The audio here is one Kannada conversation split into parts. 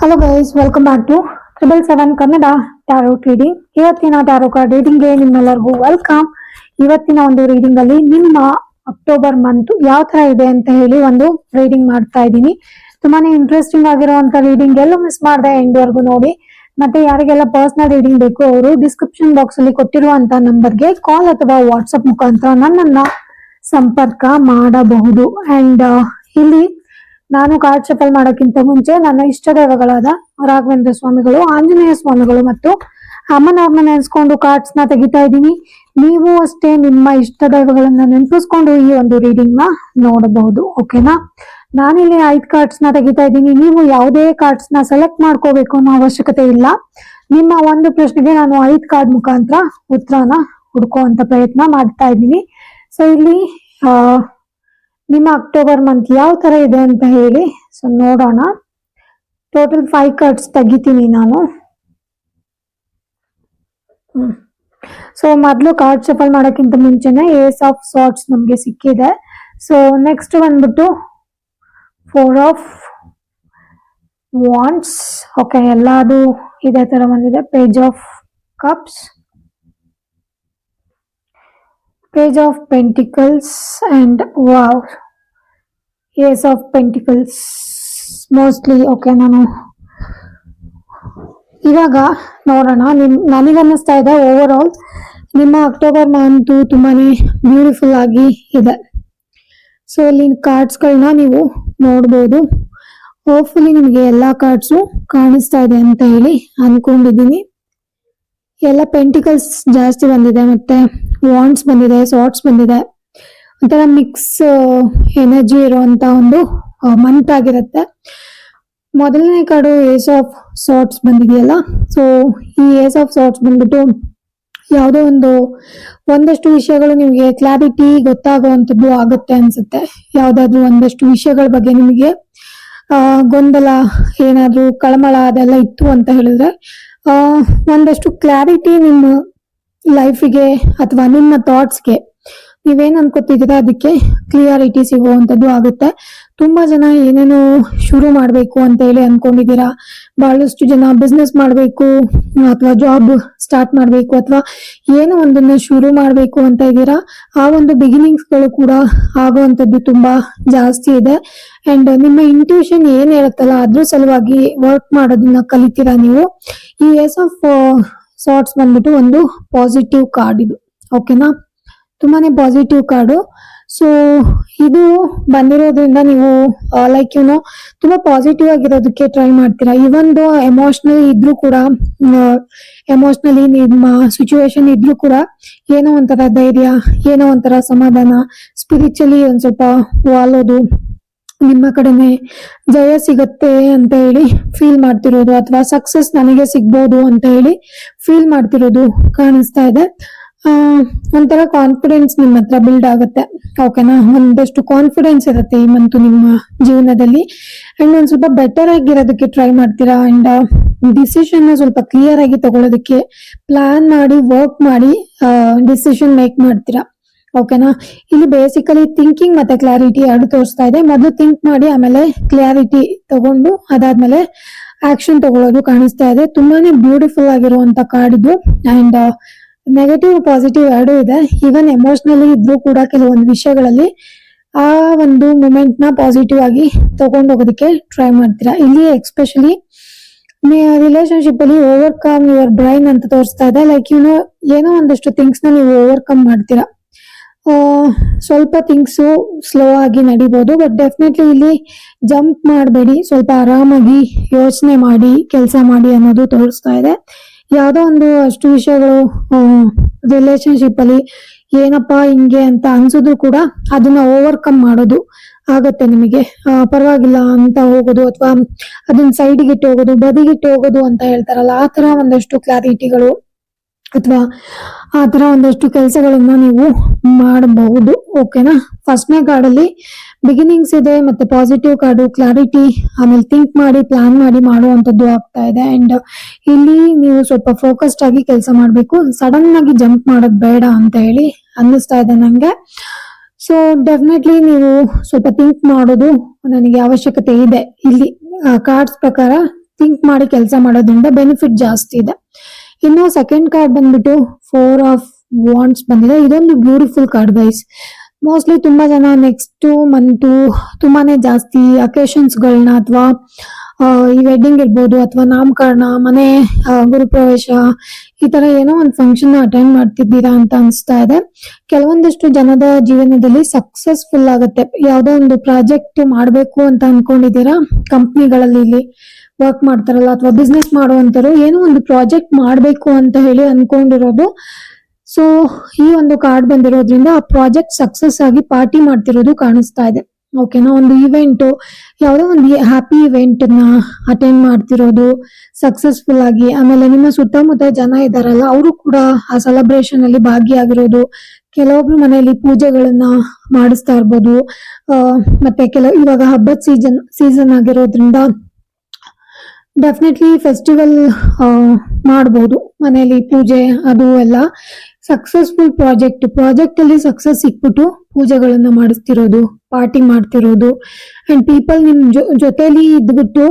Hello guys welcome back to triple seven Kannada tarot reading ಇವತ್ತಿನ ಟ್ಯಾರೋ ಕಾರ್ಡ್ ರೀಡಿಂಗ್ಗೆ ನಿಮ್ಮೆಲ್ಲರಿಗೂ ವೆಲ್ಕಮ್ ಇವತ್ತಿನ ಒಂದು ರೀಡಿಂಗ್ ಅಲ್ಲಿ ನಿಮ್ಮ ಅಕ್ಟೋಬರ್ ಮಂತ್ ಯಾವ ತರ ಇದೆ ಅಂತ ಹೇಳಿ ಒಂದು ರೀಡಿಂಗ್ ಮಾಡ್ತಾ ಇದ್ದೀನಿ. ತುಂಬಾನೇ ಇಂಟ್ರೆಸ್ಟಿಂಗ್ ಆಗಿರುವಂತ ರೀಡಿಂಗ್ ಎಲ್ಲೂ ಮಿಸ್ ಮಾಡಿದೆ ಎಂಡ್ವರೆಗೂ ನೋಡಿ. ಮತ್ತೆ ಯಾರಿಗೆಲ್ಲ ಪರ್ಸನಲ್ ರೀಡಿಂಗ್ ಬೇಕು, ಅವರು ಡಿಸ್ಕ್ರಿಪ್ಷನ್ ಬಾಕ್ಸ್ ಅಲ್ಲಿ ಕೊಟ್ಟಿರುವಂತ ನಂಬರ್ಗೆ ಕಾಲ್ ಅಥವಾ ವಾಟ್ಸ್ಆಪ್ ಮುಖಾಂತರ ನನ್ನನ್ನ ಸಂಪರ್ಕ ಮಾಡಬಹುದು. ಅಂಡ್ ಇಲ್ಲಿ ನಾನು ಕಾರ್ಡ್ ಶಫಲ್ ಮಾಡೋಕ್ಕಿಂತ ಮುಂಚೆ ನನ್ನ ಇಷ್ಟ ದೈವಗಳಾದ ರಾಘವೇಂದ್ರ ಸ್ವಾಮಿಗಳು, ಆಂಜನೇಯ ಸ್ವಾಮಿಗಳು ಮತ್ತು ಅಮ್ಮನವ್ರನ್ನ ನೆನೆಸ್ಕೊಂಡು ಕಾರ್ಡ್ಸ್ನ ತೆಗಿತಾ ಇದ್ದೀನಿ. ನೀವು ಅಷ್ಟೇ ನಿಮ್ಮ ಇಷ್ಟ ದೈವಗಳನ್ನ ನೆನಪಿಸ್ಕೊಂಡು ಈ ಒಂದು ರೀಡಿಂಗ್ನ ನೋಡಬಹುದು ಓಕೆನಾ ನಾನಿಲ್ಲಿ ಐದ್ ಕಾರ್ಡ್ಸ್ನ ತೆಗಿತಾ ಇದ್ದೀನಿ. ನೀವು ಯಾವುದೇ ಕಾರ್ಡ್ಸ್ನ ಸೆಲೆಕ್ಟ್ ಮಾಡ್ಕೋಬೇಕು ಅನ್ನೋ ಅವಶ್ಯಕತೆ ಇಲ್ಲ. ನಿಮ್ಮ ಒಂದು ಪ್ರಶ್ನೆಗೆ ನಾನು ಐದ್ ಕಾರ್ಡ್ ಮುಖಾಂತರ ಉತ್ತರನ ಅಂತ ಪ್ರಯತ್ನ ಮಾಡ್ತಾ ಇದ್ದೀನಿ. ಸೊ ಇಲ್ಲಿ, ಆ ನಿಮ್ಮ ಅಕ್ಟೋಬರ್ ಮಂತ್ ಯಾವ ತರ ಇದೆ ಅಂತ ಹೇಳಿ ಸೊ ನೋಡೋಣ. ಟೋಟಲ್ ಫೈವ್ ಕಾರ್ಡ್ಸ್ ತೆಗಿತೀನಿ ನಾನು. ಸೊ ಮೊದಲು ಕಾರ್ಡ್ ಶಫಲ್ ಮಾಡೋಕ್ಕಿಂತ ಮುಂಚೆನೆ ಏಸ್ ಆಫ್ ಸಾರ್ಟ್ಸ್ ನಮಗೆ ಸಿಕ್ಕಿದೆ. ಸೊ ನೆಕ್ಸ್ಟ್ ಬಂದ್ಬಿಟ್ಟು ಫೋರ್ ಆಫ್ ವಾಂಟ್ಸ್ ಓಕೆ ಎಲ್ಲಾದು ಇದೇ ತರ ಬಂದಿದೆ. Page of cups page of pentacles and wow. Ace of pentacles mostly okay ನಾನು ಇವಾಗ ನೋಡೋಣ. ನಿಮ್ ನನಗನ್ನಿಸ್ತಾ ಇದೆ ಓವರ್ ಆಲ್ ನಿಮ್ಮ ಅಕ್ಟೋಬರ್ ಮಂತು ತುಂಬಾನೇ ಬ್ಯೂಟಿಫುಲ್ ಆಗಿ ಇದೆ. ಸೊ ಇಲ್ಲಿ ಕಾರ್ಡ್ಸ್ಗಳನ್ನ ನೀವು ನೋಡ್ಬೋದು. ಹೋಪ್ಫುಲಿ ನಿಮಗೆ ಎಲ್ಲ ಕಾರ್ಡ್ಸು ಕಾಣಿಸ್ತಾ ಇದೆ ಅಂತ ಹೇಳಿ ಅನ್ಕೊಂಡಿದ್ದೀನಿ. ಎಲ್ಲ ಪೆಂಟಿಕಲ್ಸ್ ಜಾಸ್ತಿ ಬಂದಿದೆ, ಮತ್ತೆ ವಾಂಡ್ಸ್ ಬಂದಿದೆ ಸಾಟ್ಸ್ ಬಂದಿದೆ. ಒಂಥರ ಮಿಕ್ಸ್ ಎನರ್ಜಿ ಇರುವಂತ ಒಂದು ಮಂತ್ ಆಗಿರುತ್ತೆ. ಮೊದಲನೇ ಕಾರ್ಡು ಏಸ್ ಆಫ್ ಸಾಟ್ಸ್ ಬಂದಿದೆಯಲ್ಲ ಸೊ ಈ ಏಸ್ ಆಫ್ ಸಾಟ್ಸ್ ಬಂದ್ಬಿಟ್ಟು ಯಾವುದೋ ಒಂದು, ಒಂದಷ್ಟು ವಿಷಯಗಳು ನಿಮಗೆ ಕ್ಲಾರಿಟಿ ಗೊತ್ತಾಗುವಂಥದ್ದು ಆಗುತ್ತೆ ಅನ್ಸುತ್ತೆ. ಯಾವ್ದಾದ್ರು ಒಂದಷ್ಟು ವಿಷಯಗಳ ಬಗ್ಗೆ ನಿಮಗೆ ಗೊಂದಲ ಏನಾದರೂ ಕಳಮಳ ಅದೆಲ್ಲ ಇತ್ತು ಅಂತ ಹೇಳಿದ್ರೆ ಒಂದಷ್ಟು ಕ್ಲಾರಿಟಿ ನಿಮ್ಮ ಲೈಫಿಗೆ ಅಥವಾ ನಿಮ್ಮ ಥಾಟ್ಸ್ಗೆ ನೀವೇನ್ ಅನ್ಕೋತಿದ್ದೀರಾ? ಅದಕ್ಕೆ ಕ್ಲಿಯಾರಿಟಿ ಸಿಗುವಂತದ್ದು ಆಗುತ್ತೆ. ತುಂಬಾ ಜನ ಏನೇನೋ ಶುರು ಮಾಡ್ಬೇಕು ಅಂತ ಹೇಳಿ ಅನ್ಕೊಂಡಿದ್ದೀರಾ? ಬಹಳಷ್ಟು ಜನ ಬಿಸ್ನೆಸ್ ಮಾಡ್ಬೇಕು, ಅಥವಾ ಜಾಬ್ ಸ್ಟಾರ್ಟ್ ಮಾಡ್ಬೇಕು, ಅಥವಾ ಏನೋ ಒಂದನ್ನ ಶುರು ಮಾಡ್ಬೇಕು ಅಂತ ಇದ್ದೀರಾ? ಆ ಒಂದು ಬಿಗಿನಿಂಗ್ಸ್ಗಳು ಕೂಡ ಆಗುವಂತದ್ದು ತುಂಬಾ ಜಾಸ್ತಿ ಇದೆ. ಅಂಡ್ ನಿಮ್ಮ ಇಂಟ್ಯೂಷನ್ ಏನ್ ಹೇಳುತ್ತಲ್ಲ, ಅದ್ರ ಸಲುವಾಗಿ ವರ್ಕ್ ಮಾಡೋದನ್ನ ಕಲಿತೀರಾ ನೀವು? ಈ ಎಸ್ ಆಫ್ ಸಾರ್ಟ್ಸ್ ಬಂದ್ಬಿಟ್ಟು ಒಂದು ಪಾಸಿಟಿವ್ ಕಾರ್ಡ್ ಇದು. ಓಕೆನಾ ತುಂಬಾನೇ ಪಾಸಿಟಿವ್ ಕಾರ್ಡು ಸೊ ಇದು ಬಂದಿರೋದ್ರಿಂದ ನೀವು ಲೈಕ್ ಯುನೋ ತುಂಬಾ ಪಾಸಿಟಿವ್ ಆಗಿರೋದಕ್ಕೆ ಟ್ರೈ ಮಾಡ್ತೀರಾ? ಈವನ್ ದೋ ಎಮೋಷನಲ್ ಇದ್ರೂ ಕೂಡ ಎಮೋಷನಲಿ ನಿಮ್ಮ ಸಿಚುವೇಶನ್ ಇದ್ರೂ ಕೂಡ ಏನೋ ಒಂಥರ ಧೈರ್ಯ, ಏನೋ ಒಂಥರ ಸಮಾಧಾನ ಸ್ಪಿರಿಚುಲಿ ಒಂದ್ ಸ್ವಲ್ಪ ವಾಲೋದು, ನಿಮ್ಮ ಕಡೆನೆ ಜಯ ಸಿಗತ್ತೆ ಅಂತ ಹೇಳಿ ಫೀಲ್ ಮಾಡ್ತಿರೋದು, ಅಥವಾ ಸಕ್ಸಸ್ ನನಗೆ ಸಿಗ್ಬೋದು ಅಂತ ಹೇಳಿ ಫೀಲ್ ಮಾಡ್ತಿರೋದು ಕಾಣಿಸ್ತಾ ಇದೆ. ಒಂಥರ ಕಾನ್ಫಿಡೆನ್ಸ್ ನಿಮ್ಮ ಹತ್ರ ಬಿಲ್ಡ್ ಆಗುತ್ತೆ. ಓಕೆನಾ ಒಂದಷ್ಟು ಕಾನ್ಫಿಡೆನ್ಸ್ ಇರುತ್ತೆ ಈ ಮಂತು ನಿಮ್ಮ ಜೀವನದಲ್ಲಿ. ಅಂಡ್ ಒಂದ್ ಸ್ವಲ್ಪ ಬೆಟರ್ ಆಗಿರೋದಕ್ಕೆ ಟ್ರೈ ಮಾಡ್ತೀರಾ? ಅಂಡ್ ಡಿಸಿಷನ್ ಸ್ವಲ್ಪ ಕ್ಲಿಯರ್ ಆಗಿ ತಗೊಳ್ಳೋದಕ್ಕೆ ಪ್ಲಾನ್ ಮಾಡಿ ವರ್ಕ್ ಮಾಡಿ ಡಿಸಿಷನ್ ಮೇಕ್ ಮಾಡ್ತೀರಾ? ಓಕೆನಾ ಇಲ್ಲಿ ಬೇಸಿಕಲಿ ಥಿಂಕಿಂಗ್ ಮತ್ತೆ ಕ್ಲಾರಿಟಿ ಎರಡು ತೋರಿಸ್ತಾ ಇದೆ. ಮೊದಲು ಥಿಂಕ್ ಮಾಡಿ, ಆಮೇಲೆ ಕ್ಲಾರಿಟಿ ತಗೊಂಡು, ಅದಾದ್ಮೇಲೆ ಆಕ್ಷನ್ ತಗೊಳ್ಳೋದು ಕಾಣಿಸ್ತಾ ಇದೆ. ತುಂಬಾನೇ ಬ್ಯೂಟಿಫುಲ್ ಆಗಿರುವಂತ ಕಾರ್ಡ್ ಇದು. ಅಂಡ್ ನೆಗೆಟಿವ್ ಪಾಸಿಟಿವ್ ಎರಡು ಇದೆ. ಈವನ್ ಎಮೋಷನಲಿ ಇದ್ರೂ ಕೂಡ ಕೆಲವೊಂದು ವಿಷಯಗಳಲ್ಲಿ ಆ ಒಂದು ಮೂಮೆಂಟ್ನ ಪಾಸಿಟಿವ್ ಆಗಿ ತಗೊಂಡು ಹೋಗೋದಕ್ಕೆ ಟ್ರೈ ಮಾಡ್ತೀರಾ? ಇಲ್ಲಿ ಎಕ್ಸ್ಪೆಷಲಿ ರಿಲೇಶನ್ಶಿಪ್ ಅಲ್ಲಿ ಓವರ್ಕಮ್ ಯುವರ್ ಬ್ರೈನ್ ಅಂತ ತೋರಿಸ್ತಾ ಇದೆ. ಲೈಕ್ ಯುನೋ ಏನೋ ಒಂದಷ್ಟು ಥಿಂಗ್ಸ್ನ ನೀವು ಓವರ್ಕಮ್ ಮಾಡ್ತೀರಾ. ಸ್ವಲ್ಪ ಥಿಂಗ್ಸು ಸ್ಲೋ ಆಗಿ ನಡಿಬಹುದು ಬಟ್ ಡೆಫಿನೆಟ್ಲಿ ಇಲ್ಲಿ ಜಂಪ್ ಮಾಡಬೇಡಿ. ಸ್ವಲ್ಪ ಆರಾಮಾಗಿ ಯೋಚನೆ ಮಾಡಿ, ಕೆಲಸ ಮಾಡಿ ಅನ್ನೋದು ತೋರಿಸ್ತಾ ಇದೆ. ಯಾವುದೋ ಒಂದು ಅಷ್ಟು ವಿಷಯಗಳು ರಿಲೇಶನ್ಶಿಪ್ ಅಲ್ಲಿ ಏನಪ್ಪಾ ಹಿಂಗೆ ಅಂತ ಅನ್ಸಿದ್ರು ಕೂಡ ಅದನ್ನ ಓವರ್ಕಮ್ ಮಾಡೋದು ಆಗತ್ತೆ ನಿಮಗೆ. ಪರವಾಗಿಲ್ಲ ಅಂತ ಹೋಗೋದು ಅಥವಾ ಅದನ್ನ ಸೈಡ್ಗೆ ಇಟ್ಟು ಹೋಗೋದು ಬದಿಗಿಟ್ಟು ಹೋಗೋದು ಅಂತ ಹೇಳ್ತಾರಲ್ಲ, ಆ ತರ ಒಂದಷ್ಟು ಕ್ಲಾರಿಟಿಗಳು ಅಥವಾ ಆ ಥರ ಒಂದಷ್ಟು ಕೆಲಸಗಳನ್ನು ನೀವು ಮಾಡಬಹುದು ಓಕೆನಾ ಫಸ್ಟ್ನೇ ಕಾರ್ಡಲ್ಲಿ ಬಿಗಿನಿಂಗ್ಸ್ ಇದೆ, ಮತ್ತೆ ಪಾಸಿಟಿವ್ ಕಾರ್ಡು ಕ್ಲಾರಿಟಿ ಆಮೇಲೆ ಥಿಂಕ್ ಮಾಡಿ ಪ್ಲಾನ್ ಮಾಡಿ ಮಾಡುವಂಥದ್ದು ಆಗ್ತಾ ಇದೆ. ಅಂಡ್ ಇಲ್ಲಿ ನೀವು ಸ್ವಲ್ಪ ಫೋಕಸ್ಡ್ ಆಗಿ ಕೆಲಸ ಮಾಡಬೇಕು. ಸಡನ್ ಆಗಿ ಜಂಪ್ ಮಾಡೋದು ಬೇಡ ಅಂತ ಹೇಳಿ ಅನ್ನಿಸ್ತಾ ಇದೆ ನನಗೆ ಸೊ ಡೆಫಿನೆಟ್ಲಿ ನೀವು ಸ್ವಲ್ಪ ಥಿಂಕ್ ಮಾಡೋದು ನನಗೆ ಅವಶ್ಯಕತೆ ಇದೆ. ಇಲ್ಲಿ ಕಾರ್ಡ್ಸ್ ಪ್ರಕಾರ ಥಿಂಕ್ ಮಾಡಿ ಕೆಲಸ ಮಾಡೋದ್ರಿಂದ ಬೆನಿಫಿಟ್ ಜಾಸ್ತಿ ಇದೆ. ಇನ್ನು ಸೆಕೆಂಡ್ ಕಾರ್ಡ್ ಬಂದ್ಬಿಟ್ಟು ಫೋರ್ ಆಫ್ ವಾಂಟ್ಸ್ ಬಂದಿದೆ. ಇದೊಂದು ಬ್ಯೂಟಿಫುಲ್ ಕಾರ್ಡ್ ಗೈಸ್ ಮೋಸ್ಟ್ಲಿ ತುಂಬಾ ಜನ ನೆಕ್ಸ್ಟ್ ಮಂತು ತುಂಬಾನೇ ಜಾಸ್ತಿ ಅಕೇಶನ್ಸ್ ಗಳನ್ನ ಅಥವಾ ಈ ವೆಡ್ಡಿಂಗ್ ಇರ್ಬೋದು ಅಥವಾ ನಾಮಕರಣ, ಮನೆ ಗುರುಪ್ರವೇಶ, ಈ ತರ ಏನೋ ಒಂದು ಫಂಕ್ಷನ್ ಅಟೆಂಡ್ ಮಾಡ್ತಿದ್ದೀರಾ ಅಂತ ಅನಿಸ್ತಾ ಇದೆ. ಕೆಲವೊಂದಷ್ಟು ಜನದ ಜೀವನದಲ್ಲಿ ಸಕ್ಸಸ್ಫುಲ್ ಆಗುತ್ತೆ. ಯಾವುದೋ ಒಂದು ಪ್ರಾಜೆಕ್ಟ್ ಮಾಡಬೇಕು ಅಂತ ಅನ್ಕೊಂಡಿದ್ದೀರಾ? ಕಂಪ್ನಿಗಳಲ್ಲಿ ವರ್ಕ್ ಮಾಡ್ತಾರಲ್ಲ ಅಥವಾ ಬಿಸ್ನೆಸ್ ಮಾಡುವಂತರು ಏನೋ ಒಂದು ಪ್ರಾಜೆಕ್ಟ್ ಮಾಡಬೇಕು ಅಂತ ಹೇಳಿ ಅನ್ಕೊಂಡಿರೋದು. ಸೊ ಈ ಒಂದು ಕಾರ್ಡ್ ಬಂದಿರೋದ್ರಿಂದ ಆ ಪ್ರಾಜೆಕ್ಟ್ ಸಕ್ಸಸ್ ಆಗಿ ಪಾರ್ಟಿ ಮಾಡ್ತಿರೋದು ಕಾಣಿಸ್ತಾ ಇದೆ. ಓಕೆನಾ ಒಂದು ಇವೆಂಟ್ ಯಾವುದೋ ಒಂದು ಹ್ಯಾಪಿ ಇವೆಂಟ್ನ ಅಟೆಂಡ್ ಮಾಡ್ತಿರೋದು ಸಕ್ಸಸ್ಫುಲ್ ಆಗಿ, ಆಮೇಲೆ ನಿಮ್ಮ ಸುತ್ತಮುತ್ತ ಜನ ಇದಾರಲ್ಲ, ಅವರು ಕೂಡ ಆ ಸೆಲೆಬ್ರೇಷನ್ ಅಲ್ಲಿ ಭಾಗಿಯಾಗಿರೋದು. ಕೆಲವೊಬ್ರು ಮನೆಯಲ್ಲಿ ಪೂಜೆಗಳನ್ನ ಮಾಡಿಸ್ತಾ ಇರ್ಬೋದು. ಮತ್ತೆ ಕೆಲವು ಇವಾಗ ಹಬ್ಬದ ಸೀಸನ್ ಸೀಸನ್ ಆಗಿರೋದ್ರಿಂದ ಡೆಫಿನೆಟ್ಲಿ ಫೆಸ್ಟಿವಲ್ ಮಾಡ್ಬೋದು. ಮನೆಯಲ್ಲಿ ಪೂಜೆ, ಅದು ಎಲ್ಲ ಸಕ್ಸಸ್ಫುಲ್ ಪ್ರಾಜೆಕ್ಟ್ ಪ್ರಾಜೆಕ್ಟ್ ಅಲ್ಲಿ ಸಕ್ಸಸ್ ಸಿಕ್ಬಿಟ್ಟು ಪೂಜೆಗಳನ್ನ ಮಾಡಿಸ್ತಿರೋದು. ಪಾರ್ಟಿ ಮಾಡ್ತಿರೋದು. ಅಂಡ್ ಪೀಪಲ್ ನಿಮ್ ಜೊ, ಜೊತೆಲಿ ಇದ್ಬಿಟ್ಟು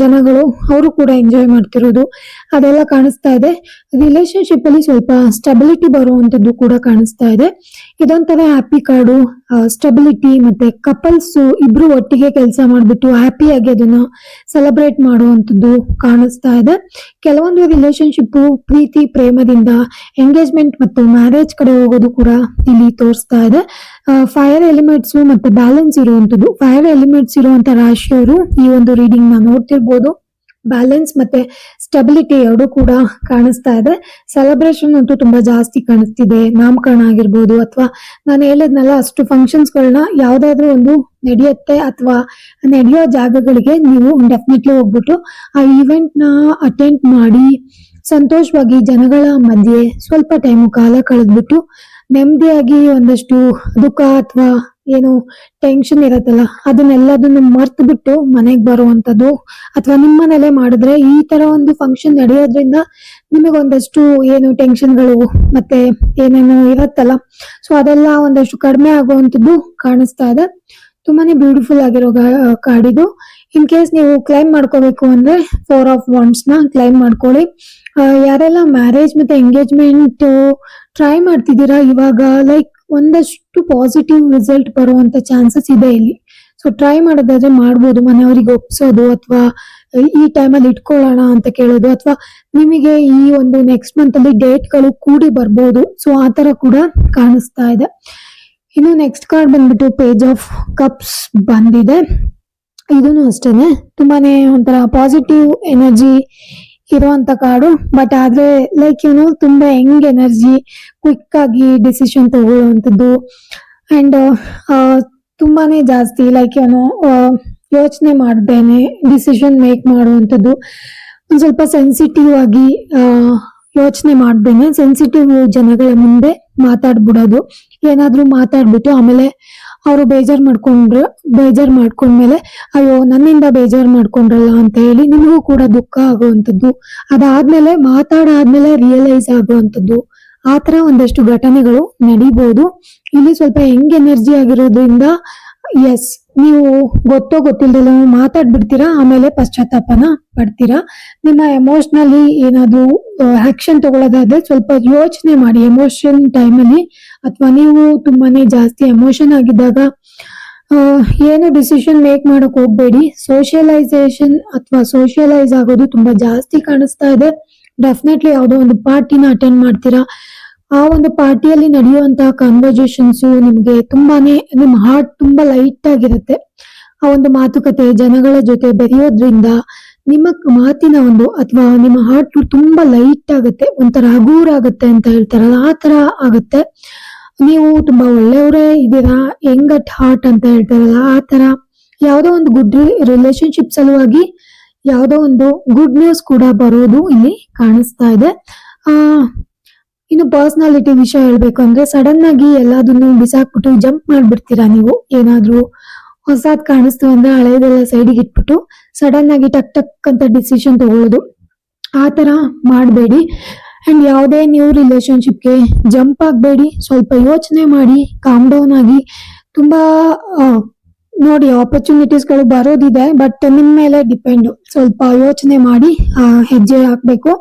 ಜನಗಳು, ಅವರು ಕೂಡ ಎಂಜಾಯ್ ಮಾಡ್ತಿರೋದು. ಅದೆಲ್ಲ ಕಾಣಿಸ್ತಾ ಇದೆ. ರಿಲೇಶನ್ಶಿಪ್ ಅಲ್ಲಿ ಸ್ವಲ್ಪ ಸ್ಟೆಬಿಲಿಟಿ ಬರುವಂತದ್ದು ಕೂಡ ಕಾಣಿಸ್ತಾ ಇದೆ. ಇದೊಂಥರ ಹ್ಯಾಪಿ ಕಾರ್ಡು ಸ್ಟೆಬಿಲಿಟಿ ಮತ್ತೆ ಕಪಲ್ಸ್ ಇಬ್ರು ಒಟ್ಟಿಗೆ ಕೆಲಸ ಮಾಡ್ಬಿಟ್ಟು ಹ್ಯಾಪಿಯಾಗಿ ಅದನ್ನ ಸೆಲೆಬ್ರೇಟ್ ಮಾಡುವಂತದ್ದು ಕಾಣಿಸ್ತಾ ಇದೆ. ಕೆಲವೊಂದು ರಿಲೇಶನ್ಶಿಪ್ ಪ್ರೀತಿ, ಪ್ರೇಮದಿಂದ ಎಂಗೇಜ್ಮೆಂಟ್ ಮತ್ತು ಮ್ಯಾರೇಜ್ ಕಡೆ ಹೋಗೋದು ಕೂಡ ಇಲ್ಲಿ ತೋರಿಸ್ತಾ ಇದೆ. ಫೈರ್ ಎಲಿಮೆಂಟ್ಸ್ ಮತ್ತೆ ಬ್ಯಾಲೆನ್ಸ್ ಇರುವಂತದ್ದು ಫೈರ್ ಎಲಿಮೆಂಟ್ಸ್ ಇರುವಂತ ರಾಶಿಯವರು ಈ ಒಂದು ರೀಡಿಂಗ್ನ ನೋಡ್ತಿರ್ಬೋದು. ಬ್ಯಾಲೆನ್ಸ್ ಮತ್ತೆ ಸ್ಟೆಬಿಲಿಟಿ ಎರಡು ಕೂಡ ಕಾಣಿಸ್ತಾ ಇದೆ. ಸೆಲೆಬ್ರೇಷನ್ ಅಂತೂ ತುಂಬಾ ಜಾಸ್ತಿ ಕಾಣಿಸ್ತಿದೆ. ನಾಮಕರಣ ಆಗಿರ್ಬೋದು ಅಥವಾ ನಾನು ಹೇಳಿದ್ನಲ್ಲ, ಅಷ್ಟು ಫಂಕ್ಷನ್ಸ್ ಗಳನ್ನ ಯಾವ್ದಾದ್ರು ಒಂದು ನಡೆಯುತ್ತೆ ಅಥವಾ ನಡೆಯೋ ಜಾಗಗಳಿಗೆ ನೀವು ಡೆಫಿನೆಟ್ಲಿ ಹೋಗ್ಬಿಟ್ಟು ಆ ಈವೆಂಟ್ನ ಅಟೆಂಡ್ ಮಾಡಿ, ಸಂತೋಷವಾಗಿ ಜನಗಳ ಮಧ್ಯೆ ಸ್ವಲ್ಪ ಟೈಮು ಕಾಲ ಕಳೆದ್ಬಿಟ್ಟು ನೆಮ್ಮದಿಯಾಗಿ ಒಂದಷ್ಟು ದುಃಖ ಅಥವಾ ಏನು ಟೆನ್ಷನ್ ಇರತ್ತಲ್ಲ, ಅದನ್ನೆಲ್ಲದನ್ನು ಮರ್ತು ಬಿಟ್ಟು ಮನೆಗೆ ಬರುವಂತದ್ದು ಅಥವಾ ನಿಮ್ಮ ಮನೇಲೇ ಮಾಡಿದ್ರೆ ಈ ತರ ಒಂದು ಫಂಕ್ಷನ್ ನಡೆಯೋದ್ರಿಂದ ನಿಮಗೆ ಒಂದಷ್ಟು ಏನು ಟೆನ್ಷನ್ಗಳು ಮತ್ತೆ ಏನೇನು ಇರತ್ತಲ್ಲ. ಸೊ ಅದೆಲ್ಲ ಒಂದಷ್ಟು ಕಡಿಮೆ ಆಗುವಂತದ್ದು ಕಾಣಿಸ್ತಾ ಇದೆ. ತುಂಬಾನೇ ಬ್ಯೂಟಿಫುಲ್ ಆಗಿರೋ ಕಾರ್ಡ್ ಇದು. ಇನ್ ಕೇಸ್ ನೀವು ಕ್ಲೈಮ್ ಮಾಡ್ಕೋಬೇಕು ಅಂದ್ರೆ ಫೋರ್ ಆಫ್ನ ಕ್ಲೈಮ್ ಮಾಡ್ಕೊಳ್ಳಿ. ಯಾರೆಲ್ಲ ಮ್ಯಾರೇಜ್ ಮತ್ತೆ ಎಂಗೇಜ್ಮೆಂಟ್ ಟ್ರೈ ಮಾಡ್ತಿದ್ದೀರಾ? ಇವಾಗ ಲೈಕ್ ಒಂದಷ್ಟು ಪಾಸಿಟಿವ್ ರಿಸಲ್ಟ್ ಬರುವಂತ ಚಾನ್ಸಸ್ ಇದೆ ಇಲ್ಲಿ. ಸೊ ಟ್ರೈ ಮಾಡೋದಾದ್ರೆ ಮಾಡ್ಬೋದು, ಮನೆಯವರಿಗೆ ಒಪ್ಸೋದು, ಅಥವಾ ಈ ಟೈಮಲ್ಲಿ ಇಟ್ಕೊಳ್ಳೋಣ ಅಂತ ಕೇಳೋದು, ಅಥವಾ ನಿಮಗೆ ಈ ಒಂದು ನೆಕ್ಸ್ಟ್ ಮಂತ್ ಅಲ್ಲಿ ಡೇಟ್ಗಳು ಕೂಡಿ ಬರ್ಬೋದು. ಸೊ ಆ ತರ ಕೂಡ ಕಾಣಿಸ್ತಾ ಇದೆ. ಇನ್ನು ನೆಕ್ಸ್ಟ್ ಕಾರ್ಡ್ ಬಂದ್ಬಿಟ್ಟು ಪೇಜ್ ಆಫ್ ಕಪ್ಸ್ ಬಂದಿದೆ. ಇದೂ ಅಷ್ಟೇನೆ. ತುಂಬಾನೇ ಒಂಥರ ಪಾಸಿಟಿವ್ ಎನರ್ಜಿ ಇರುವಂತ ಕಾರ್ಡು ಬಟ್ ಆದ್ರೆ ಲೈಕ್ ಏನು ತುಂಬಾ ಹೆಂಗ್ ಎನರ್ಜಿ ಕ್ವಿಕ್ ಆಗಿ ಡಿಸಿಷನ್ ತಗೊಳ್ಳುವಂಥದ್ದು. ಅಂಡ್ ತುಂಬಾನೇ ಜಾಸ್ತಿ ಲೈಕ್ ಏನು ಯೋಚನೆ ಮಾಡ್ದೇನೆ ಡಿಸಿಷನ್ ಮೇಕ್ ಮಾಡುವಂಥದ್ದು. ಒಂದ್ ಸ್ವಲ್ಪ ಸೆನ್ಸಿಟಿವ್ ಆಗಿ ಯೋಚನೆ ಮಾಡ್ದೇನೆ ಸೆನ್ಸಿಟಿವ್ ಜನಗಳ ಮುಂದೆ ಮಾತಾಡ್ಬಿಡೋದು. ಏನಾದ್ರೂ ಮಾತಾಡ್ಬಿಟ್ಟು ಆಮೇಲೆ ಅವರು ಬೇಜಾರ್ ಮಾಡ್ಕೊಂಡ್ರು, ಬೇಜಾರ್ ಮಾಡ್ಕೊಂಡ್ಮೇಲೆ, ಅಯ್ಯೋ, ನನ್ನಿಂದ ಬೇಜಾರ್ ಮಾಡ್ಕೊಂಡ್ರಲ್ಲ ಅಂತ ಹೇಳಿ ನಿಮಗೂ ಕೂಡ ದುಃಖ ಆಗುವಂಥದ್ದು. ಅದಾದ್ಮೇಲೆ ಮಾತಾಡಾದ್ಮೇಲೆ ರಿಯಲೈಸ್ ಆಗುವಂಥದ್ದು. ಆ ತರ ಒಂದಷ್ಟು ಘಟನೆಗಳು ನಡಿಬಹುದು ಇಲ್ಲಿ ಸ್ವಲ್ಪ ಹೆಂಗ್ ಎನರ್ಜಿ ಆಗಿರೋದ್ರಿಂದ ಎಸ್ ನೀವು ಗೊತ್ತೋ ಗೊತ್ತಿಲ್ಲದಲ್ಲ ಮಾತಾಡ್ಬಿಡ್ತೀರಾ, ಆಮೇಲೆ ಪಶ್ಚಾತ್ತಾಪನ ಪಡ್ತೀರಾ? ನಿಮ್ಮ ಎಮೋಷನಲಿ ಏನಾದ್ರು ಆಕ್ಷನ್ ತಗೊಳ್ಳೋದಾದ್ರೆ ಸ್ವಲ್ಪ ಯೋಚನೆ ಮಾಡಿ ಎಮೋಷನ್ ಟೈಮಲ್ಲಿ ಅಥವಾ ನೀವು ತುಂಬಾನೇ ಜಾಸ್ತಿ ಎಮೋಷನ್ ಆಗಿದ್ದಾಗ ಏನು ಡಿಸಿಷನ್ ಮೇಕ್ ಮಾಡಕ್ ಹೋಗ್ಬೇಡಿ. ಸೋಷಿಯಲೈಸೇಷನ್ ಅಥವಾ ಸೋಷಿಯಲೈಸ್ ಆಗೋದು ತುಂಬಾ ಜಾಸ್ತಿ ಕಾಣಿಸ್ತಾ ಇದೆ. ಡೆಫಿನೆಟ್ಲಿ ಯಾವುದೋ ಒಂದು ಪಾರ್ಟಿನ ಅಟೆಂಡ್ ಮಾಡ್ತೀರಾ. ಆ ಒಂದು ಪಾರ್ಟಿಯಲ್ಲಿ ನಡೆಯುವಂತಹ ಕಾನ್ವರ್ಸೇಷನ್ಸ್ ನಿಮ್ಗೆ ತುಂಬಾನೇ ನಿಮ್ಮ ಹಾರ್ಟ್ ತುಂಬಾ ಲೈಟ್ ಆಗಿರುತ್ತೆ. ಆ ಒಂದು ಮಾತುಕತೆ ಜನಗಳ ಜೊತೆ ಬೆರೆಯೋದ್ರಿಂದ ನಿಮ್ಮ ಮಾತಿನ ಒಂದು ಅಥವಾ ನಿಮ್ಮ ಹಾರ್ಟ್ ತುಂಬಾ ಲೈಟ್ ಆಗುತ್ತೆ, ಒಂಥರ ಹಗೂರ ಆಗುತ್ತೆ ಅಂತ ಹೇಳ್ತಾರಲ್ಲ ಆ ತರ ಆಗುತ್ತೆ. ನೀವು ತುಂಬಾ ಒಳ್ಳೆಯವರೇ ಇದ್ದೀರಾ ಹೆಂಗ್ ಅಟ್ ಹಾರ್ಟ್ ಅಂತ ಹೇಳ್ತಾರಲ್ಲ ಆ ತರ ಯಾವುದೋ ಒಂದು ಗುಡ್ ರಿಲೇಶನ್ಶಿಪ್ ಸಲುವಾಗಿ ಯಾವುದೋ ಒಂದು ಗುಡ್ ನ್ಯೂಸ್ ಕೂಡ ಬರೋದು ಇಲ್ಲಿ ಕಾಣಿಸ್ತಾ ಇದೆ. ಆ ಇನ್ನು ಪರ್ಸ್ನಾಲಿಟಿ ವಿಷಯ ಹೇಳ್ಬೇಕು ಅಂದ್ರೆ ಸಡನ್ ಆಗಿ ಎಲ್ಲದನ್ನು ಬಿಸಾಕ್ಬಿಟ್ಟು ಜಂಪ್ ಮಾಡ್ಬಿಡ್ತೀರಾ ನೀವು? ಏನಾದ್ರೂ ಹೊಸಾದ್ ಕಾಣಿಸ್ತು ಅಂದ್ರೆ ಹಳೇದೆಲ್ಲ ಸೈಡಿಗೆ ಇಟ್ಬಿಟ್ಟು ಸಡನ್ ಆಗಿ ಟಕ್ ಟಕ್ ಅಂತ ಡಿಸಿಷನ್ ತಗೊಳ್ಳೋದು. ಆ ತರ ಮಾಡಬೇಡಿ. ಅಂಡ್ ಯಾವುದೇ ನ್ಯೂ ರಿಲೇಶನ್ಶಿಪ್ಗೆ ಜಂಪ್ ಆಗಬೇಡಿ. ಸ್ವಲ್ಪ ಯೋಚನೆ ಮಾಡಿ ಕಾಮ್ ಡೌನ್ ಆಗಿ ತುಂಬಾ ನೋಡಿ ಆಪರ್ಚುನಿಟೀಸ್ಗಳು ಬರೋದಿದೆ ಬಟ್ ನಿಮ್ಮ ಮೇಲೆ ಡಿಪೆಂಡ್ ಸ್ವಲ್ಪ ಯೋಚನೆ ಮಾಡಿ ಹೆಜ್ಜೆ ಹಾಕ್ಬೇಕು.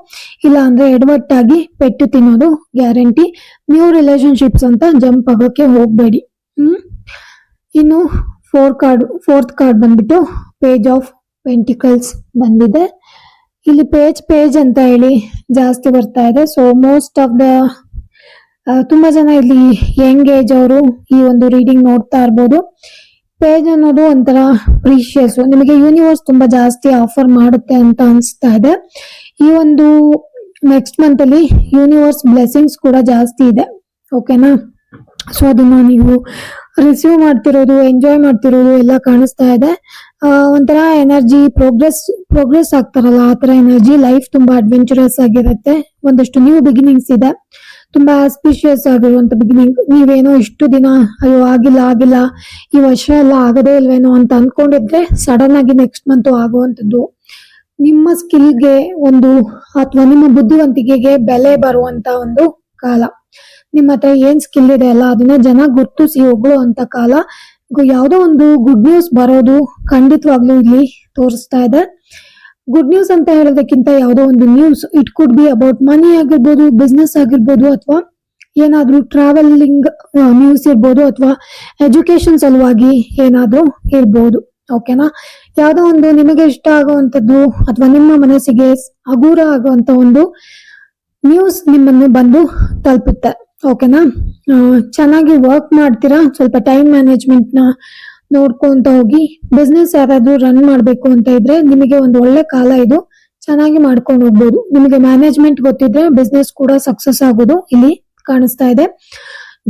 ಇಲ್ಲ ಅಂದ್ರೆ ಎಡವಟ್ಟಾಗಿ ಪೆಟ್ಟು ತಿನ್ನೋದು ಗ್ಯಾರಂಟಿ ನ್ಯೂ ರಿಲೇಶನ್ಶಿಪ್ಸ್ ಅಂತ ಜಂಪ್ ಆಗೋಕೆ ಹೋಗಬೇಡಿ. ಹ್ಮ್? ಇನ್ನು ಫೋರ್ ಕಾರ್ಡ್ ಫೋರ್ತ್ ಕಾರ್ಡ್ ಬಂದ್ಬಿಟ್ಟು ಪೇಜ್ ಆಫ್ ಪೆಂಟಿಕಲ್ಸ್ ಬಂದಿದೆ. ಇಲ್ಲಿ ಪೇಜ್ ಪೇಜ್ ಅಂತ ಹೇಳಿ ಜಾಸ್ತಿ ಬರ್ತಾ ಇದೆ. ಸೊ ಮೋಸ್ಟ್ ಆಫ್ ದ ತುಂಬಾ ಜನ ಇಲ್ಲಿ ಯಂಗ್ ಏಜ್ ಅವರು ಈ ಒಂದು ರೀಡಿಂಗ್ ನೋಡ್ತಾ ಇರ್ಬೋದು. ಪೇಜ್ ಅನ್ನೋದು ಒಂಥರ ಪ್ರೀಶಿಯಸ್ ನಿಮಗೆ ಯೂನಿವರ್ಸ್ ತುಂಬಾ ಜಾಸ್ತಿ ಆಫರ್ ಮಾಡುತ್ತೆ ಅಂತ ಅನ್ಸ್ತಾ ಇದೆ. ಈ ಒಂದು ನೆಕ್ಸ್ಟ್ ಮಂತ್ ಅಲ್ಲಿ ಯೂನಿವರ್ಸ್ ಬ್ಲೆಸ್ಸಿಂಗ್ಸ್ ಕೂಡ ಜಾಸ್ತಿ ಇದೆ. ಓಕೆನಾ ಸೊ ಅದನ್ನ ನೀವು ರಿಸೀವ್ ಮಾಡ್ತಿರೋದು ಎಂಜಾಯ್ ಮಾಡ್ತಿರೋದು ಎಲ್ಲ ಕಾಣಿಸ್ತಾ ಇದೆ. ಒಂಥರ ಎನರ್ಜಿ ಪ್ರೋಗ್ರೆಸ್ ಪ್ರೋಗ್ರೆಸ್ ಆಗ್ತಾರಲ್ಲ, ಆ ತರ ಎನರ್ಜಿ ಲೈಫ್ ತುಂಬಾ ಅಡ್ವೆಂಚರಸ್ ಆಗಿರುತ್ತೆ. ಒಂದಷ್ಟು ನ್ಯೂ ಬಿಗಿನಿಂಗ್ಸ್ ಇದೆ. ತುಂಬಾ ಆಸ್ಪಿಷಿಯಸ್ ಆಗಿರುವಂತ ಬಿಗಿನಿಂಗ್ ನೀವೇನೋ ಇಷ್ಟು ದಿನ ಅಯ್ಯೋ ಆಗಿಲ್ಲ ಆಗಿಲ್ಲ, ಈ ವರ್ಷ ಎಲ್ಲ ಆಗದೇ ಇಲ್ವೇನೋ ಅಂತ ಅನ್ಕೊಂಡಿದ್ರೆ ಸಡನ್ ಆಗಿ ನೆಕ್ಸ್ಟ್ ಮಂತ್ ಆಗುವಂತದ್ದು ನಿಮ್ಮ ಸ್ಕಿಲ್ಗೆ ಒಂದು ಅಥವಾ ನಿಮ್ಮ ಬುದ್ಧಿವಂತಿಕೆಗೆ ಬೆಲೆ ಬರುವಂತ ಒಂದು ಕಾಲ. ನಿಮ್ಮ ಹತ್ರ ಏನ್ ಸ್ಕಿಲ್ ಇದೆ ಅಲ್ಲ ಅದನ್ನ ಜನ ಗುರ್ತಿಸಿ ಅಂತ ಕಾಲ. ಯಾವ್ದೋ ಒಂದು ಗುಡ್ ನ್ಯೂಸ್ ಬರೋದು ಖಂಡಿತವಾಗ್ಲೂ ಇಲ್ಲಿ ತೋರಿಸ್ತಾ ಇದೆ. ಗುಡ್ ನ್ಯೂಸ್ ಅಂತ ಹೇಳೋದಕ್ಕಿಂತ ಯಾವುದೋ ಒಂದು news it could be about money ಆಗಿರ್ಬೋದು ಬಿಸ್ನೆಸ್ ಆಗಿರ್ಬೋದು ಅಥವಾ ಏನಾದರೂ ಟ್ರಾವೆಲಿಂಗ್ ನ್ಯೂಸ್ ಇರ್ಬೋದು ಅಥವಾ ಎಜುಕೇಶನ್ ಸಲುವಾಗಿ ಏನಾದರೂ ಇರ್ಬೋದು. ಓಕೆನಾ ಯಾವುದೋ ಒಂದು ನಿಮಗೆ ಇಷ್ಟ ಆಗುವಂಥದ್ದು ಅಥವಾ ನಿಮ್ಮ ಮನಸ್ಸಿಗೆ ಹಗೂರ ಆಗುವಂತ ಒಂದು ನ್ಯೂಸ್ ನಿಮ್ಮನ್ನು ಬಂದು ತಲುಪುತ್ತೆ. ಓಕೆನಾ ಚೆನ್ನಾಗಿ ವರ್ಕ್ ಮಾಡ್ತೀರಾ? ಸ್ವಲ್ಪ ಟೈಮ್ ಮ್ಯಾನೇಜ್ಮೆಂಟ್ನ ನೋಡ್ಕೊಂತ ಹೋಗಿ ಬಿಸ್ನೆಸ್ ಯಾರಾದ್ರೂ ರನ್ ಮಾಡ್ಬೇಕು ಅಂತ ಇದ್ರೆ ನಿಮಗೆ ಒಂದು ಒಳ್ಳೆ ಕಾಲ ಇದು. ಚೆನ್ನಾಗಿ ಮಾಡ್ಕೊಂಡು ಹೋಗ್ಬೋದು. ನಿಮಗೆ ಮ್ಯಾನೇಜ್ಮೆಂಟ್ ಗೊತ್ತಿದ್ರೆ ಬಿಸ್ನೆಸ್ ಕೂಡ ಸಕ್ಸಸ್ ಆಗೋದು ಇಲ್ಲಿ ಕಾಣಿಸ್ತಾ ಇದೆ.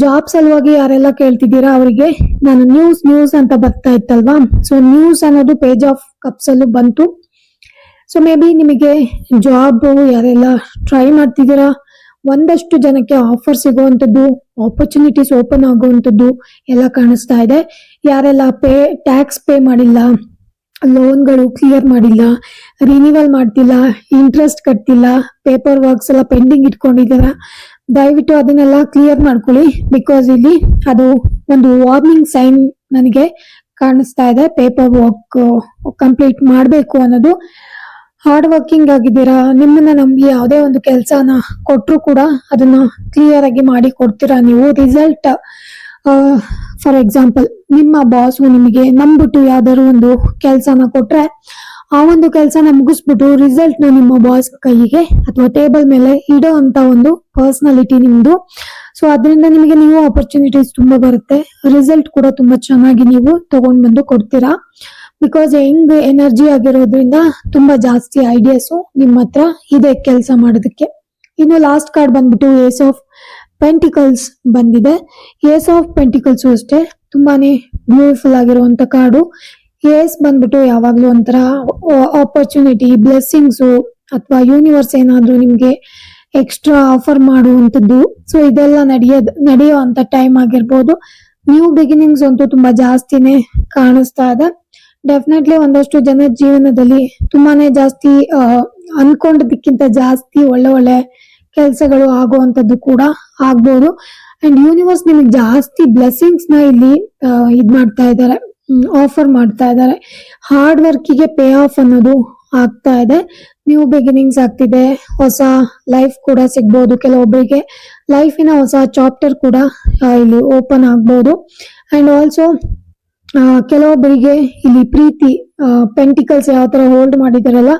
ಜಾಬ್ ಸಲುವಾಗಿ ಯಾರೆಲ್ಲ ಕೇಳ್ತಿದ್ದೀರಾ ಅವರಿಗೆ, ನಾನು ನ್ಯೂಸ್ ನ್ಯೂಸ್ ಅಂತ ಬರ್ತಾ ಇತ್ತಲ್ವಾ? ಸೊ ನ್ಯೂಸ್ ಅನ್ನೋದು ಪೇಜ್ ಆಫ್ ಕಪ್ಸ್ ಅಲ್ಲೂ ಬಂತು. ಸೊ ಮೇ ಬಿ ನಿಮಗೆ ಜಾಬ್ ಯಾರೆಲ್ಲ ಟ್ರೈ ಮಾಡ್ತಿದ್ದೀರಾ? ಒಂದಷ್ಟು ಜನಕ್ಕೆ ಆಫರ್ ಸಿಗುವಂಥದ್ದು ಆಪರ್ಚುನಿಟೀಸ್ ಓಪನ್ ಆಗುವಂಥದ್ದು ಎಲ್ಲ ಕಾಣಿಸ್ತಾ ಇದೆ. ಯಾರೆಲ್ಲ ಪೇ ಟ್ಯಾಕ್ಸ್ ಪೇ ಮಾಡಿಲ್ಲ ಲೋನ್ಗಳು ಕ್ಲಿಯರ್ ಮಾಡಿಲ್ಲ ರಿನಿವಲ್ ಮಾಡ್ತಿಲ್ಲ ಇಂಟ್ರೆಸ್ಟ್ ಕಟ್ತಿಲ್ಲ ಪೇಪರ್ ವರ್ಕ್ಸ್ ಎಲ್ಲ ಪೆಂಡಿಂಗ್ ಇಟ್ಕೊಂಡಿದ್ದಾರೆ, ದಯವಿಟ್ಟು ಅದನ್ನೆಲ್ಲ ಕ್ಲಿಯರ್ ಮಾಡ್ಕೊಳ್ಳಿ ಬಿಕಾಸ್ ಇಲ್ಲಿ ಅದು ಒಂದು ವಾರ್ನಿಂಗ್ ಸೈನ್ ನನಗೆ ಕಾಣಿಸ್ತಾ ಇದೆ. ಪೇಪರ್ ವರ್ಕ್ ಕಂಪ್ಲೀಟ್ ಮಾಡಬೇಕು ಅನ್ನೋದು ಹಾರ್ಡ್ ವರ್ಕಿಂಗ್ ಆಗಿದ್ದೀರಾ? ನಿಮ್ಮನ್ನ ನಂಬಿ ಯಾವುದೇ ಒಂದು ಕೆಲಸನ ಕೊಟ್ಟರು ಕೂಡ ಅದನ್ನ ಕ್ಲಿಯರ್ ಆಗಿ ಮಾಡಿ ಕೊಡ್ತೀರಾ ನೀವು? ರಿಸಲ್ಟ್ ಫಾರ್ ಎಕ್ಸಾಂಪಲ್ ನಿಮ್ಮ ಬಾಸ್ ನಿಮಗೆ ನಂಬಿಟ್ಟು ಯಾವ್ದಾದ್ರು ಒಂದು ಕೆಲಸನ ಕೊಟ್ರೆ ಆ ಒಂದು ಕೆಲಸನ ಮುಗಿಸ್ಬಿಟ್ಟು ರಿಸಲ್ಟ್ನ ನಿಮ್ಮ ಬಾಸ್ ಕೈಗೆ ಅಥವಾ ಟೇಬಲ್ ಮೇಲೆ ಇಡೋ ಅಂತ ಒಂದು ಪರ್ಸನಾಲಿಟಿ ನಿಮ್ದು. ಸೊ ಅದರಿಂದ ನಿಮಗೆ ನೀವು ಆಪರ್ಚುನಿಟೀಸ್ ತುಂಬಾ ಬರುತ್ತೆ. ರಿಸಲ್ಟ್ ಕೂಡ ತುಂಬಾ ಚೆನ್ನಾಗಿ ನೀವು ತಗೊಂಡ್ ಬಂದು ಕೊಡ್ತೀರಾ. ಬಿಕಾಸ್ ಯಂಗ್ ಎನರ್ಜಿ ಆಗಿರೋದ್ರಿಂದ ತುಂಬಾ ಜಾಸ್ತಿ ಐಡಿಯಾಸ್ ನಿಮ್ಮ ಹತ್ರ ಇದೆ ಕೆಲಸ ಮಾಡೋದಕ್ಕೆ. ಇನ್ನು ಲಾಸ್ಟ್ ಕಾರ್ಡ್ ಬಂದ್ಬಿಟ್ಟು ಏಸ್ ಆಫ್ ಪೆಂಟಿಕಲ್ಸ್ ಬಂದಿದೆ. ಏಸ್ ಆಫ್ ಪೆಂಟಿಕಲ್ಸ್ ಅಷ್ಟೇ, ತುಂಬಾನೇ ಬ್ಯೂಟಿಫುಲ್ ಆಗಿರುವಂತ ಕಾರ್ಡು ಏಸ್ ಬಂದ್ಬಿಟ್ಟು ಯಾವಾಗಲೂ ಒಂಥರ ಆಪರ್ಚುನಿಟಿ ಬ್ಲೆಸ್ಸಿಂಗ್ಸು ಅಥವಾ ಯೂನಿವರ್ಸ್ ಏನಾದ್ರೂ ನಿಮ್ಗೆ ಎಕ್ಸ್ಟ್ರಾ ಆಫರ್ ಮಾಡುವಂಥದ್ದು. ಸೊ ಇದೆಲ್ಲ ನಡೆಯೋದ್ ನಡೆಯುವಂತ ಟೈಮ್ ಆಗಿರ್ಬೋದು. ನ್ಯೂ ಬಿಗಿನಿಂಗ್ಸ್ ಅಂತೂ ತುಂಬಾ ಜಾಸ್ತಿನೇ ಕಾಣಿಸ್ತಾ ಇದೆ. ಡೆಫಿನೆಟ್ಲಿ ಒಂದಷ್ಟು ಜನ ಜೀವನದಲ್ಲಿ ತುಂಬಾನೇ ಜಾಸ್ತಿ ಅನ್ಕೊಂಡಿದ್ದಕ್ಕಿಂತ ಜಾಸ್ತಿ ಒಳ್ಳೆ ಒಳ್ಳೆ ಕೆಲಸಗಳು ಆಗುವಂತದ್ದು ಕೂಡ ಆಗ್ಬೋದು. ಅಂಡ್ ಯೂನಿವರ್ಸ್ ನಿಮಗೆ ಜಾಸ್ತಿ ಬ್ಲೆಸ್ಸಿಂಗ್ಸ್ನ ಇಲ್ಲಿ ಇದ್ ಮಾಡ್ತಾ ಇದ್ದಾರೆ ಆಫರ್ ಮಾಡ್ತಾ ಇದ್ದಾರೆ ಹಾರ್ಡ್ ವರ್ಕಿಗೆ ಪೇ ಆಫ್ ಅನ್ನೋದು ಆಗ್ತಾ ಇದೆ. ನ್ಯೂ ಬಿಗಿನಿಂಗ್ಸ್ ಆಗ್ತಿದೆ. ಹೊಸ ಲೈಫ್ ಕೂಡ ಸಿಗ್ಬೋದು. ಕೆಲವೊಬ್ಬರಿಗೆ ಲೈಫಿನ ಹೊಸ ಚಾಪ್ಟರ್ ಕೂಡ ಇಲ್ಲಿ ಓಪನ್ ಆಗ್ಬೋದು. ಅಂಡ್ ಆಲ್ಸೋ ಕೆಲವೊಬ್ಬರಿಗೆ ಇಲ್ಲಿ ಪ್ರೀತಿ ಪೆಂಟಿಕಲ್ಸ್ ಯಾವ ತರ ಹೋಲ್ಡ್ ಮಾಡಿದಾರಲ್ಲ,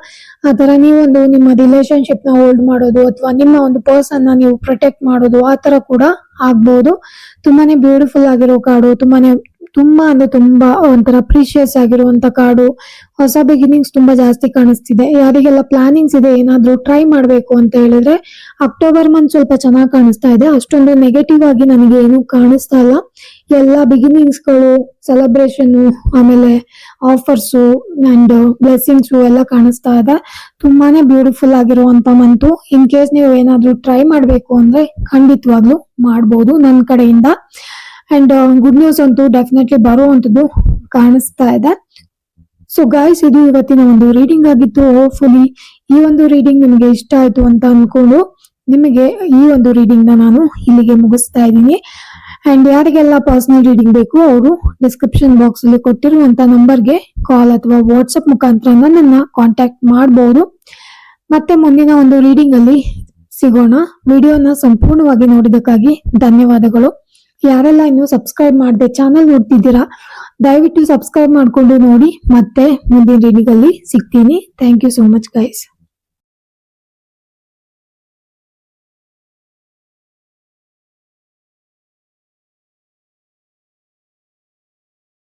ಆ ತರ ನೀವೊಂದು ನಿಮ್ಮ ರಿಲೇಶನ್ಶಿಪ್ನ ಹೋಲ್ಡ್ ಮಾಡೋದು ಅಥವಾ ನಿಮ್ಮ ಒಂದು ಪರ್ಸನ್ನ ನೀವು ಪ್ರೊಟೆಕ್ಟ್ ಮಾಡೋದು ಆ ತರ ಕೂಡ ಆಗ್ಬಹುದು ತುಂಬಾನೇ ಬ್ಯೂಟಿಫುಲ್ ಆಗಿರೋ ಕಾಡು ತುಂಬಾನೇ, ತುಂಬಾ ಅಂದ್ರೆ ತುಂಬಾ ಒಂಥರ ಪ್ರೀಶಿಯಸ್ ಆಗಿರುವಂತ ಕಾಡು ಹೊಸ ಬಿಗಿನಿಂಗ್ಸ್ ತುಂಬಾ ಜಾಸ್ತಿ ಕಾಣಿಸ್ತಿದೆ. ಯಾರಿಗೆಲ್ಲ ಪ್ಲಾನಿಂಗ್ಸ್ ಇದೆ, ಏನಾದ್ರೂ ಟ್ರೈ ಮಾಡ್ಬೇಕು ಅಂತ ಹೇಳಿದ್ರೆ ಅಕ್ಟೋಬರ್ ಮಂತ್ ಸ್ವಲ್ಪ ಚೆನ್ನಾಗಿ ಕಾಣಿಸ್ತಾ ಇದೆ. ಅಷ್ಟೊಂದು ನೆಗೆಟಿವ್ ಆಗಿ ನನಗೆ ಏನು ಕಾಣಿಸ್ತಾ ಇಲ್ಲ. ಎಲ್ಲ ಬಿಗಿನಿಂಗ್ಸ್ಗಳು ಸೆಲೆಬ್ರೇಷನ್ ಆಮೇಲೆ ಆಫರ್ಸು ಅಂಡ್ ಬ್ಲೆಸ್ಸಿಂಗ್ಸ್ ಎಲ್ಲ ಕಾಣಿಸ್ತಾ ಇದೆ. ತುಂಬಾನೇ ಬ್ಯೂಟಿಫುಲ್ ಆಗಿರುವಂತ ಮಂತು. ಇನ್ ಕೇಸ್ ನೀವು ಏನಾದ್ರೂ ಟ್ರೈ ಮಾಡ್ಬೇಕು ಅಂದ್ರೆ ಖಂಡಿತವಾಗ್ಲೂ ಮಾಡ್ಬೋದು ನನ್ನ ಕಡೆಯಿಂದ. ಅಂಡ್ ಗುಡ್ ನ್ಯೂಸ್ ಅಂತೂ ಡೆಫಿನೆಟ್ಲಿ ಬರುವಂತದ್ದು ಕಾಣಿಸ್ತಾ ಇದೆ. ಸೊ ಗಾಯ್ಸ್ ಇದು ಇವತ್ತಿನ ಒಂದು ರೀಡಿಂಗ್ ಆಗಿತ್ತು. ಹೋಪ್ಫುಲಿ ಈ ಒಂದು ರೀಡಿಂಗ್ ನಿಮಗೆ ಇಷ್ಟ ಆಯ್ತು ಅಂತ ಅನ್ಕೊಂಡು ನಿಮಗೆ ಈ ಒಂದು ರೀಡಿಂಗ್ನ ನಾನು ಇಲ್ಲಿಗೆ ಮುಗಿಸ್ತಾ ಇದ್ದೀನಿ. ಅಂಡ್ ಯಾರಿಗೆಲ್ಲ ಪರ್ಸನಲ್ ರೀಡಿಂಗ್ ಬೇಕು ಅವರು ಡಿಸ್ಕ್ರಿಪ್ಷನ್ ಬಾಕ್ಸ್ ಅಲ್ಲಿ ಕೊಟ್ಟಿರುವಂತ ನಂಬರ್ಗೆ ಕಾಲ್ ಅಥವಾ ವಾಟ್ಸ್ಆಪ್ ಮುಖಾಂತರ ನನ್ನ ಕಾಂಟ್ಯಾಕ್ಟ್ ಮಾಡಬಹುದು ಮತ್ತೆ ಮುಂದಿನ ಒಂದು ರೀಡಿಂಗ್ ಅಲ್ಲಿ ಸಿಗೋಣ. ವಿಡಿಯೋನ ಸಂಪೂರ್ಣವಾಗಿ ನೋಡಿದಕ್ಕಾಗಿ ಧನ್ಯವಾದಗಳು. ಯಾರೆಲ್ಲ ಇನ್ನು ಸಬ್ಸ್ಕ್ರೈಬ್ ಮಾಡದೆ ಚಾನಲ್ ನೋಡ್ತಿದ್ದೀರಾ, ದಯವಿಟ್ಟು ಸಬ್ಸ್ಕ್ರೈಬ್ ಮಾಡ್ಕೊಂಡು ನೋಡಿ. ಮತ್ತೆ ಮುಂದಿನ ರೀಡಿಂಗ್ ಅಲ್ಲಿ ಸಿಗ್ತೀನಿ. Thank you so much guys